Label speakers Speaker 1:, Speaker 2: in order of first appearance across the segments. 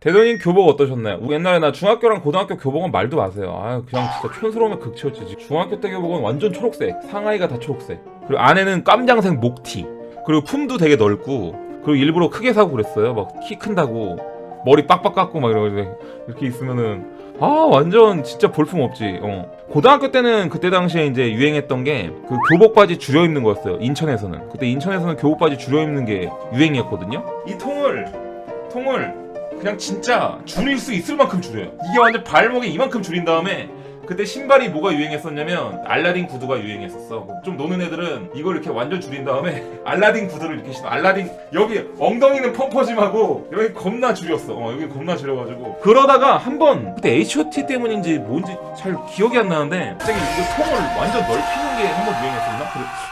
Speaker 1: 대도님 교복 어떠셨나요? 옛날에 나 중학교랑 고등학교 교복은 말도 마세요. 아 그냥 진짜 촌스러움의 극치였지. 중학교 때 교복은 완전 초록색. 상하이가 다 초록색. 그리고 안에는 깜장색 목티. 그리고 품도 되게 넓고 그리고 일부러 크게 사고 그랬어요. 막 키 큰다고 머리 빡빡 깎고 막 이러고 이렇게 있으면은 아 완전 진짜 볼품 없지. 어. 고등학교 때는 그때 당시에 이제 유행했던 게 그 교복 바지 줄여 입는 거였어요. 인천에서는 그때 인천에서는 교복 바지 줄여 입는 게 유행이었거든요. 이 통을 통을 그냥 진짜 줄일 수 있을 만큼 줄여요. 이게 완전 발목에 이만큼 줄인 다음에 그때 신발이 뭐가 유행했었냐면 알라딘 구두가 유행했었어. 좀 노는 애들은 이걸 이렇게 완전 줄인 다음에 알라딘 구두를 이렇게 신어. 알라딘 여기 엉덩이는 펑퍼짐하고 여기 겁나 줄였어. 어, 여기 겁나 줄여가지고 그러다가 한 번 그때 H.O.T 때문인지 뭔지 잘 기억이 안 나는데 갑자기 이거 통을 완전 넓히는 게 한 번 유행했었나?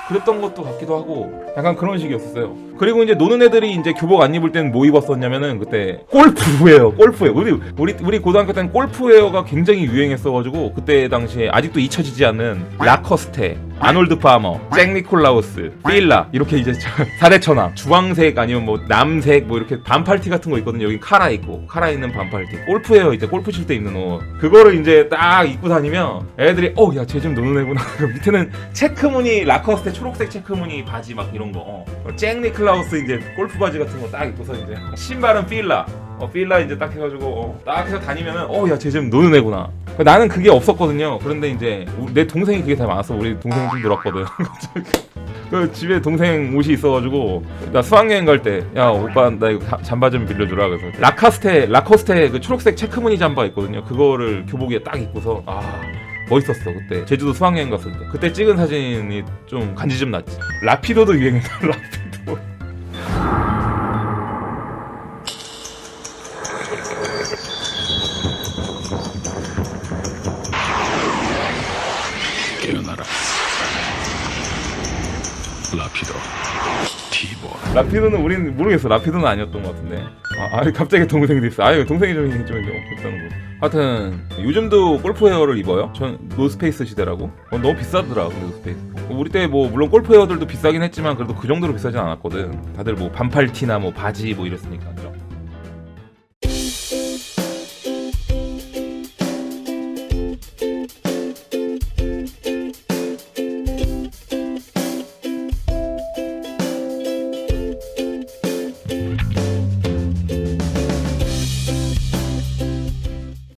Speaker 1: 그랬던 것도 같기도 하고 약간 그런 식이었었어요. 그리고 이제 노는 애들이 이제 교복 안 입을 때는 뭐 입었었냐면은 그때 골프웨어, 골프웨어. 우리 우리 우리 고등학교 때는 골프웨어가 굉장히 유행했어가지고 그때 당시에 아직도 잊혀지지 않는 라커스테, 아놀드 파머, 잭 니콜라우스, 필라 이렇게 이제 사대천왕, 주황색 아니면 뭐 남색 뭐 이렇게 반팔티 같은 거 있거든요. 여기 카라 있고 카라 있는 반팔티, 골프웨어 이제 골프 칠 때 입는 옷. 그거를 이제 딱 입고 다니면 애들이 어야쟤 좀 노는 애구나. 밑에는 체크무늬 라커스테 초록색 체크무늬 바지 막 이런 거. 어. 잭 니클라우스 이제 골프 바지 같은 거 딱 입고서 이제 신발은 필라. 어 필라 이제 딱 해가지고 어, 딱 해서 다니면은 어야쟤좀 노는 애구나. 나는 그게 없었거든요. 그런데 이제 우- 내 동생이 그게 다 많았어. 우리 동생 좀 놀았거든. 그 집에 동생 옷이 있어가지고 나 수학여행 갈 때 야 오빠 나 이거 자- 잠바 좀 빌려주라 그래서 라카스테 라커스테 그 초록색 체크무늬 잠바 있거든요. 그거를 교복에 딱 입고서 아 멋있었어 그때 제주도 수학여행 갔을 때 그때 찍은 사진이 좀 간지 좀 났지. 라피도도 유행했다 라피
Speaker 2: 깨어나라 라피도 티본
Speaker 1: 라피도는 우리는 모르겠어. 라피도는 아니었던 것 같은데. 아, 아니 갑자기 동생이 있어. 아유 동생이 좀좀 없다는 거. 하여튼 요즘도 골프웨어를 입어요. 전 노스페이스 시대라고. 어, 너무 비싸더라. 그 노스페이스. 우리 때 뭐 물론 골프웨어들도 비싸긴 했지만 그래도 그 정도로 비싸진 않았거든. 다들 뭐 반팔 티나 뭐 바지 뭐 이랬으니까.